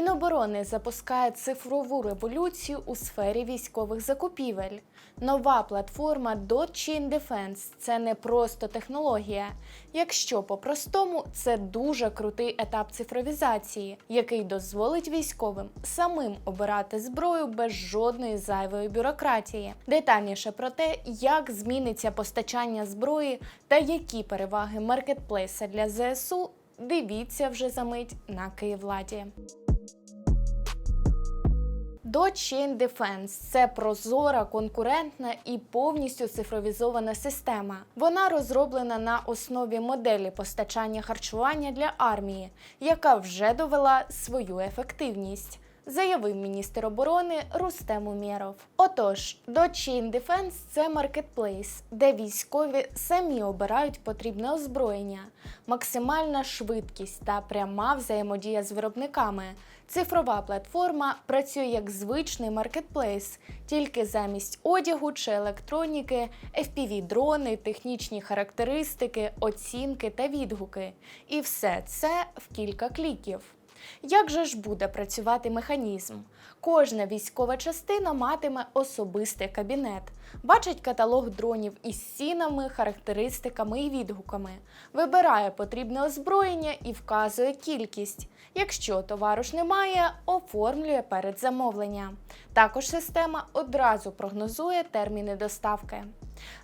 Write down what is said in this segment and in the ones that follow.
Міноборони запускає цифрову революцію у сфері військових закупівель. Нова платформа Dotchin Defense – це не просто технологія. Якщо по-простому, це дуже крутий етап цифровізації, який дозволить військовим самим обирати зброю без жодної зайвої бюрократії. Детальніше про те, як зміниться постачання зброї та які переваги маркетплейса для ЗСУ, дивіться вже за мить на Київладі. Dotchain Defense – це прозора, конкурентна і повністю цифровізована система. Вона розроблена на основі моделі постачання харчування для армії, яка вже довела свою ефективність. Заявив міністр оборони Рустем Умєров. Отож, Dotchain Defense – це маркетплейс, де військові самі обирають потрібне озброєння, максимальна швидкість та пряма взаємодія з виробниками. Цифрова платформа працює як звичний маркетплейс, тільки замість одягу чи електроніки, FPV-дрони, технічні характеристики, оцінки та відгуки. І все це в кілька кліків. Як же ж буде працювати механізм? Кожна військова частина матиме особистий кабінет, бачить каталог дронів із цінами, характеристиками і відгуками, вибирає потрібне озброєння і вказує кількість. Якщо товару ж немає, оформлює передзамовлення. Також система одразу прогнозує терміни доставки.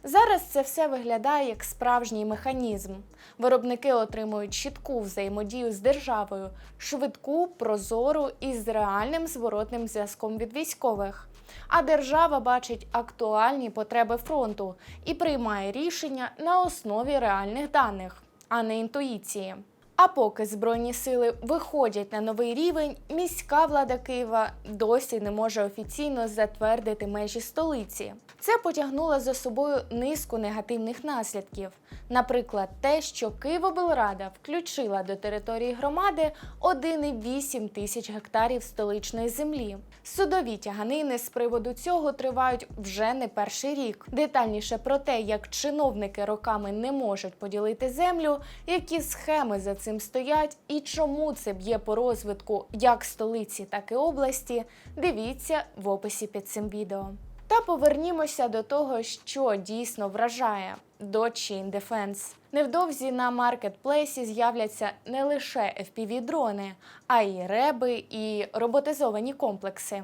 Зараз це все виглядає як справжній механізм. Виробники отримують чітку взаємодію з державою, швидку, прозору і з реальним зворотним зв'язком від військових. А держава бачить актуальні потреби фронту і приймає рішення на основі реальних даних, а не інтуїції. А поки збройні сили виходять на новий рівень, міська влада Києва досі не може офіційно затвердити межі столиці. Це потягнуло за собою низку негативних наслідків. Наприклад, те, що Києвоблрада включила до території громади 1,8 тисяч гектарів столичної землі. Судові тяганини з приводу цього тривають вже не перший рік. Детальніше про те, як чиновники роками не можуть поділити землю, які схеми за цим стоять і чому це б'є по розвитку як столиці, так і області, дивіться в описі під цим відео. Та повернімося до того, що дійсно вражає Dotchain Defense. Невдовзі на маркетплейсі з'являться не лише FPV-дрони, а й реби і роботизовані комплекси.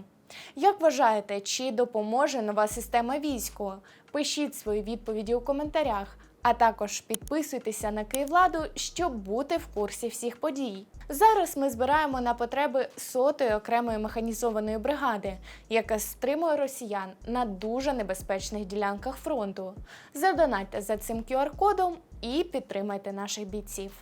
Як вважаєте, чи допоможе нова система війську? Пишіть свої відповіді у коментарях, а також підписуйтеся на Київладу, щоб бути в курсі всіх подій. Зараз ми збираємо на потреби сотої окремої механізованої бригади, яка стримує росіян на дуже небезпечних ділянках фронту. Задонатьте за цим QR-кодом і підтримайте наших бійців.